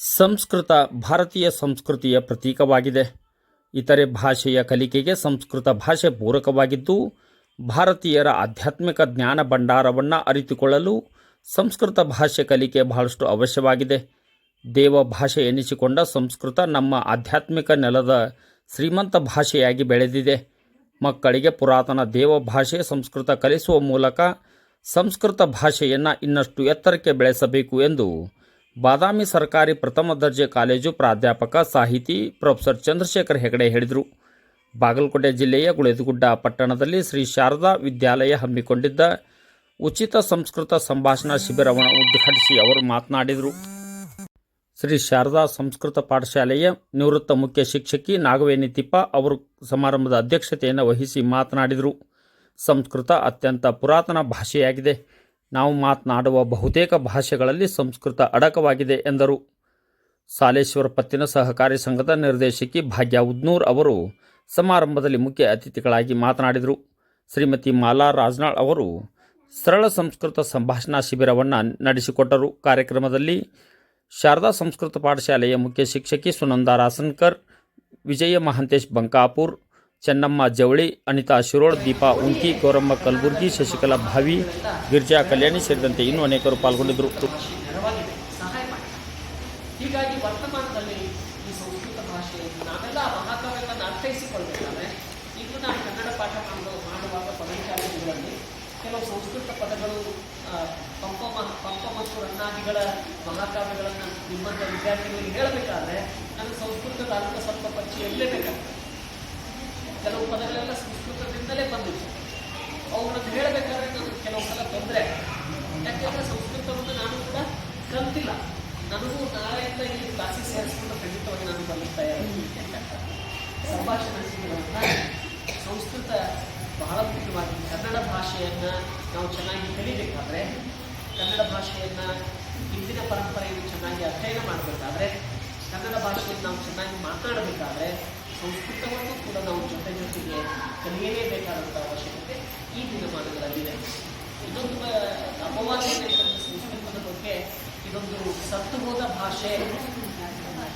ಸಂಸ್ಕೃತ ಭಾರತೀಯ ಸಂಸ್ಕೃತಿಯ ಪ್ರತೀಕವಾಗಿದೆ. ಇತರೆ ಭಾಷೆಯ ಕಲಿಕೆಗೆ ಸಂಸ್ಕೃತ ಭಾಷೆ ಪೂರಕವಾಗಿದ್ದು, ಭಾರತೀಯರ ಆಧ್ಯಾತ್ಮಿಕ ಜ್ಞಾನ ಭಂಡಾರವನ್ನು ಅರಿತುಕೊಳ್ಳಲು ಸಂಸ್ಕೃತ ಭಾಷೆ ಕಲಿಕೆ ಬಹಳಷ್ಟು ಅವಶ್ಯವಾಗಿದೆ. ದೇವ ಭಾಷೆ ಎನಿಸಿಕೊಂಡ ಸಂಸ್ಕೃತ ನಮ್ಮ ಆಧ್ಯಾತ್ಮಿಕ ನೆಲದ ಶ್ರೀಮಂತ ಭಾಷೆಯಾಗಿ ಬೆಳೆದಿದೆ. ಮಕ್ಕಳಿಗೆ ಪುರಾತನ ದೇವ ಭಾಷೆ ಸಂಸ್ಕೃತ ಕಲಿಸುವ ಮೂಲಕ ಸಂಸ್ಕೃತ ಭಾಷೆಯನ್ನು ಇನ್ನಷ್ಟು ಎತ್ತರಕ್ಕೆ ಬೆಳೆಸಬೇಕು ಎಂದು ಬಾದಾಮಿ ಸರ್ಕಾರಿ ಪ್ರಥಮ ದರ್ಜೆ ಕಾಲೇಜು ಪ್ರಾಧ್ಯಾಪಕ ಸಾಹಿತಿ ಪ್ರೊಫೆಸರ್ ಚಂದ್ರಶೇಖರ್ ಹೆಗಡೆ ಹೇಳಿದರು. ಬಾಗಲಕೋಟೆ ಜಿಲ್ಲೆಯ ಗುಳೇದಗುಡ್ಡ ಪಟ್ಟಣದಲ್ಲಿ ಶ್ರೀ ಶಾರದಾ ವಿದ್ಯಾಲಯ ಹಮ್ಮಿಕೊಂಡಿದ್ದ ಉಚಿತ ಸಂಸ್ಕೃತ ಸಂಭಾಷಣಾ ಶಿಬಿರವನ್ನು ಉದ್ಘಾಟಿಸಿ ಅವರು ಮಾತನಾಡಿದರು. ಶ್ರೀ ಶಾರದಾ ಸಂಸ್ಕೃತ ಪಾಠಶಾಲೆಯ ನಿವೃತ್ತ ಮುಖ್ಯ ಶಿಕ್ಷಕಿ ನಾಗವೇಣಿ ತಿಪ್ಪ ಅವರು ಸಮಾರಂಭದ ಅಧ್ಯಕ್ಷತೆಯನ್ನು ವಹಿಸಿ ಮಾತನಾಡಿದರು. ಸಂಸ್ಕೃತ ಅತ್ಯಂತ ಪುರಾತನ ಭಾಷೆಯಾಗಿದೆ. ನಾವು ಮಾತನಾಡುವ ಬಹುತೇಕ ಭಾಷೆಗಳಲ್ಲಿ ಸಂಸ್ಕೃತ ಅಡಕವಾಗಿದೆ ಎಂದರು. ಸಾಲೇಶ್ವರ ಪತ್ತಿನ ಸಹಕಾರಿ ಸಂಘದ ನಿರ್ದೇಶಕಿ ಭಾಗ್ಯ ಉದ್ನೂರ್ ಅವರು ಸಮಾರಂಭದಲ್ಲಿ ಮುಖ್ಯ ಅತಿಥಿಗಳಾಗಿ ಮಾತನಾಡಿದರು. ಶ್ರೀಮತಿ ಮಾಲಾ ರಾಜ್ನಾಳ್ ಅವರು ಸರಳ ಸಂಸ್ಕೃತ ಸಂಭಾಷಣಾ ಶಿಬಿರವನ್ನು ನಡೆಸಿಕೊಟ್ಟರು. ಕಾರ್ಯಕ್ರಮದಲ್ಲಿ ಶಾರದಾ ಸಂಸ್ಕೃತ ಪಾಠಶಾಲೆಯ ಮುಖ್ಯ ಶಿಕ್ಷಕಿ ಸುನಂದ ರಾಸನ್ಕರ್, ವಿಜಯ ಮಹಾಂತೇಶ್ ಬಂಕಾಪುರ್ ಚೆನ್ನಮ್ಮ ಜವಳಿ, ಅನಿತಾ ಶಿರೋಳ್, ದೀಪಾ ಉಂಕಿ, ಗೌರಮ್ಮ ಕಲಬುರ್ಗಿ, ಶಶಿಕಲಾ ಭಾವಿ, ಗಿರ್ಜಾ ಕಲ್ಯಾಣಿ ಸೇರಿದಂತೆ ಇನ್ನೂ ಅನೇಕರು ಪಾಲ್ಗೊಂಡಿದ್ದರು. ಹೀಗಾಗಿ ವರ್ತಮಾನದಲ್ಲಿ ಈ ಸಂಸ್ಕೃತ ಭಾಷೆಯನ್ನು ನಾವೆಲ್ಲ ಮಹಾಕಾವ್ಯಗಳನ್ನು ಅರ್ಥೈಸಿಕೊಳ್ಬೇಕಾದ್ರೆ ಈಗಲೂ ನಾನು ಕನ್ನಡ ಪಾಠ ಮಾಡುವ ಮಾಡುವಾಗ ಪದವಿಚಾರಗಳಲ್ಲಿ ಕೆಲವು ಸಂಸ್ಕೃತ ಪದಗಳು ಪಂಪ ಪಂಪ ಮತ್ತು ರನ್ನಾದಿಗಳ ಮಹಾಕಾವ್ಯಗಳನ್ನು ನಿಮ್ಮಂಥ ವಿದ್ಯಾರ್ಥಿಗಳಿಗೆ ಹೇಳಬೇಕಾದ್ರೆ ನನಗೆ ಸಂಸ್ಕೃತದ ಅರ್ಥ ಸ್ವಲ್ಪ ಪರಿಚಯ ಇರಲೇಬೇಕಾಗ್ತದೆ ಕೆಲವು ಪದಗಳೆಲ್ಲ ಸಂಸ್ಕೃತದಿಂದಲೇ ಬಂದಿತ್ತು ಅವುಗಳನ್ನು ಹೇಳಬೇಕಾದ್ರೆ ನನಗೆ ಕೆಲವು ಸಲ ತೊಂದರೆ. ಯಾಕೆಂದ್ರೆ ಸಂಸ್ಕೃತವನ್ನು ನಾನು ಕೂಡ ಕಲ್ತಿಲ್ಲ. ನನಗೂ ನಾಳೆಯಿಂದ ಇಲ್ಲಿ ಕ್ಲಾಸಿಗೆ ಸೇರಿಸ್ಕೊಂಡು ಖಂಡಿತವಾಗಿ ನಾನು ಕಲಿತಾ ಸಂಭಾಷಣೆ ಸಂಸ್ಕೃತ ಬಹಳ ಮುಖ್ಯವಾಗಿ ಕನ್ನಡ ಭಾಷೆಯನ್ನು ನಾವು ಚೆನ್ನಾಗಿ ಕಲಿಬೇಕಾದ್ರೆ ಕನ್ನಡ ಭಾಷೆಯನ್ನು ಹಿಂದಿನ ಪರಂಪರೆಯನ್ನು ಚೆನ್ನಾಗಿ ಅಧ್ಯಯನ ಮಾಡಬೇಕಾದ್ರೆ ಕನ್ನಡ ಭಾಷೆಯನ್ನು ನಾವು ಚೆನ್ನಾಗಿ ಮಾತನಾಡಬೇಕಾದ್ರೆ ಸಂಸ್ಕೃತವನ್ನು ಕೂಡ ನಾವು ಜೊತೆ ಜೊತೆಗೆ ಕಲಿಯಲೇಬೇಕಾದಂಥ ಅವಶ್ಯಕತೆ ಈ ದಿನಮಾನಗಳಲ್ಲಿದೆ. ಇದೊಂದು ಅಪವಾದ ಸಂಸ್ಕೃತದ ಬಗ್ಗೆ ಇದೊಂದು ಸತ್ತು ಹೋದ ಭಾಷೆ.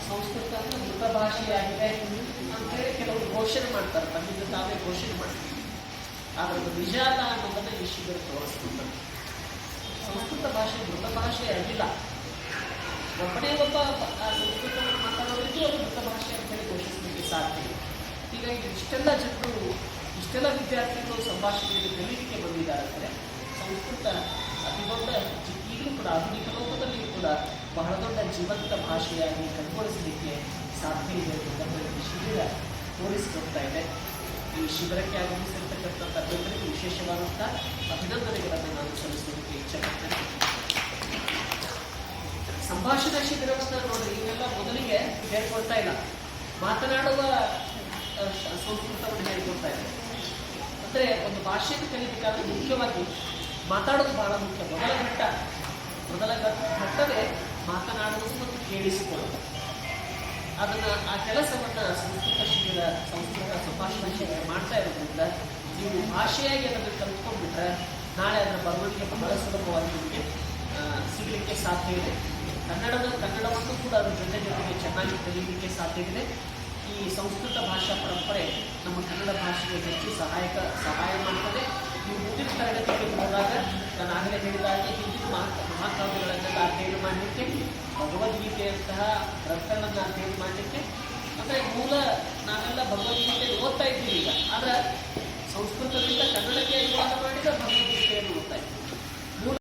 ಸಂಸ್ಕೃತ ಮೃತ ಭಾಷೆಯಾಗಿದೆ ಅಂತೇಳಿ ಕೆಲವರು ಘೋಷಣೆ ಮಾಡ್ತಾರೆ. ತಮ್ಮಿಂದ ತಾವೇ ಘೋಷಣೆ ಮಾಡ್ತಾರೆ ಆದರೆ ನಿಜ ಅಲ್ಲ ಅನ್ನೋದನ್ನ ಈ ಶಿಬಿರ ಸಂಸ್ಕೃತ ಭಾಷೆ ಮೃತ ಭಾಷೆ ಆಗಿಲ್ಲ. ಒಬ್ಬನೇ ಒಬ್ಬ ಆ ಸಂಸ್ಕೃತವನ್ನು ಮಾತಾಡೋರಿಗೂ ಅದು ಮೃತ ಭಾಷೆ ಅಂತೇಳಿ ಘೋಷಿಸಲಿಕ್ಕೆ ಸಾಧ್ಯ ಇಲ್ಲ. ಹೀಗಾಗಿ ಇಷ್ಟೆಲ್ಲ ಜನರು, ಇಷ್ಟೆಲ್ಲ ವಿದ್ಯಾರ್ಥಿಗಳು ಸಂಭಾಷಣೆಯಲ್ಲಿ ಕಲೀಲಿಕ್ಕೆ ಬಂದಿದ್ದಾರೆ ಅಂದರೆ ಸಂಸ್ಕೃತ ಅತಿ ದೊಡ್ಡ ಈಗಲೂ ಕೂಡ, ಆಧುನಿಕ ಲೋಕದಲ್ಲಿಯೂ ಕೂಡ ಬಹಳ ದೊಡ್ಡ ಜೀವಂತ ಭಾಷೆಯಾಗಿ ಕಂಗೊಳಿಸಲಿಕ್ಕೆ ಸಾಧ್ಯ ಇದೆ ಈ ಶಿಬಿರ ತೋರಿಸಿಕೊಡ್ತಾ ಇದೆ. ಈ ಶಿಬಿರಕ್ಕೆ ಆಗಮಿಸಿರ್ತಕ್ಕಂಥ ತಜ್ಞರಿಗೆ ವಿಶೇಷವಾದಂಥ ಅಭಿನಂದನೆಗಳನ್ನು ನಾನು ಸಲ್ಲಿಸೋದಕ್ಕೆ ಇಚ್ಛೆಪಡ್ತೇನೆ ಸಂಭಾಷಣಾ ಶಿಬಿರವನ್ನು ನೋಡಿ ಇವೆಲ್ಲ ಮೊದಲಿಗೆ ಹೇಳ್ಕೊಡ್ತಾ ಇಲ್ಲ. ಮಾತನಾಡುವ ಸಂಸ್ಕೃತವನ್ನು ಹೇಳ್ಕೊಡ್ತಾ ಇದೆ ಅಂದರೆ ಒಂದು ಭಾಷೆಯನ್ನು ಕಲಿಬೇಕಾದ್ರೆ ಮುಖ್ಯವಾಗಿ ಮಾತಾಡೋದು ಬಹಳ ಮುಖ್ಯ. ಮೊದಲ ಘಟ್ಟ ಮೊದಲ ಘಟ್ಟ ಘಟ್ಟವೇ ಮಾತನಾಡುವುದು ಮತ್ತು ಕೇಳಿಸಿಕೊಳ್ಳೋದು ಅದನ್ನ ಆ ಕೆಲಸವನ್ನು ಸಂಸ್ಕೃತ ಶಿಬಿರ ಸಂಸ್ಕೃತ ಸಂಭಾಷಣಾ ಮಾಡ್ತಾ ಇರೋದ್ರಿಂದ ನೀವು ಭಾಷೆಯಾಗಿ ಅದನ್ನು ಕಲ್ತ್ಕೊಂಡ್ಬಿಟ್ರೆ ನಾಳೆ ಅದರ ಬರವಣಿಗೆ ಬಹಳ ಸುಲಭವಾಗಿ ನಿಮಗೆ ಸಿಗಲಿಕ್ಕೆ ಸಾಧ್ಯ ಇದೆ. ಕನ್ನಡದ, ಕನ್ನಡವನ್ನು ಕೂಡ ಅದರ ಜೊತೆ ಜೊತೆಗೆ ಚೆನ್ನಾಗಿ ಕಲಿಯಲಿಕ್ಕೆ ಸಾಧ್ಯ ಪರಂಪರೆ ನಮ್ಮ ಕನ್ನಡ ಭಾಷೆಗೆ ಹೆಚ್ಚು ಸಹಾಯಕ, ಸಹಾಯ ಮಾಡ್ತದೆ. ನೀವು ಮುಂದಿನ ತರಗತಿಗೆ ಹೋದಾಗ ನಾನು ಆಗಲೇ ಹೇಳಿದ ಹಾಗೆ ಹಿಂದಿನ ಮಹಾ ಮಹಾಕಾವ್ಯಗಳನ್ನೆಲ್ಲ ಅಧ್ಯಯನ ಮಾಡಲಿಕ್ಕೆ, ಭಗವದ್ಗೀತೆಯಂತಹ ಗ್ರಂಥಗಳನ್ನು ಅಧ್ಯಯನ ಮಾಡಲಿಕ್ಕೆ, ಮತ್ತು ಮೂಲ ನಾವೆಲ್ಲ ಭಗವದ್ಗೀತೆ ಓದ್ತಾ ಇದ್ದೀವಿ ಈಗ. ಆದರೆ